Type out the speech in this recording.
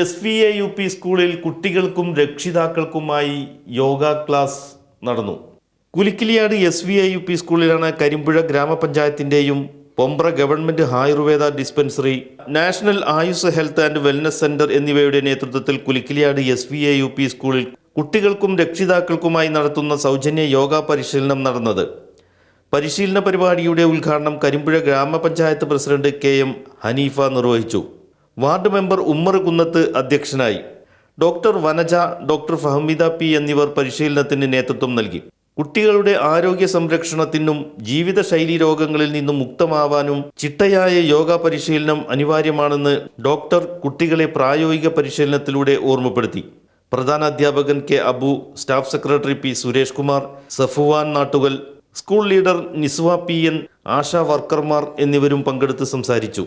S V A U P സ്കൂളിൽ കുട്ടികൾക്കും രക്ഷിതാക്കൾക്കുമായി യോഗ ക്ലാസ് നടന്നു. Kulikkiliyad S V A U P സ്കൂളിലാണ് Karimpuzha ഗ്രാമപഞ്ചായത്തിന്റെയും Pombra government Ayurveda dispensary national Ayush health and wellness centre എന്നിവയുടെ നേതൃത്വത്തിൽ Kulikkiliyad S V A U P സ്കൂളിൽ കുട്ടികൾക്കും രക്ഷിതാക്കൾക്കുമായി നടത്തുന്ന സൗജന്യ യോഗ പരിശീലനം നടന്നത്. പരിശീലന പരിപാടിയുടെ ഉദ്ഘാടനം കരിമ്പുഴ ഗ്രാമപഞ്ചായത്ത് പ്രസിഡന്റ് കെ എം ഹനീഫ നിർവഹിച്ചു. വാർഡ് മെമ്പർ ഉമ്മർ കുന്നത്ത് അധ്യക്ഷനായി. Doctor Vanaja doctor Fahmida P എന്നിവർ പരിശീലനത്തിന് നേതൃത്വം നൽകി. കുട്ടികളുടെ ആരോഗ്യ സംരക്ഷണത്തിനും ജീവിതശൈലി രോഗങ്ങളിൽ നിന്നും മുക്തമാവാനും ചിട്ടയായ യോഗ പരിശീലനം അനിവാര്യമാണെന്ന് ഡോക്ടർ കുട്ടികളെ പ്രായോഗിക പരിശീലനത്തിലൂടെ ഓർമ്മപ്പെടുത്തി. പ്രധാന അധ്യാപകൻ K Abu staff secretary P Suresh Kumar Safuvan Nattukal school leader Nisva P N Asha വർക്കർമാർ എന്നിവരും പങ്കെടുത്ത് സംസാരിച്ചു.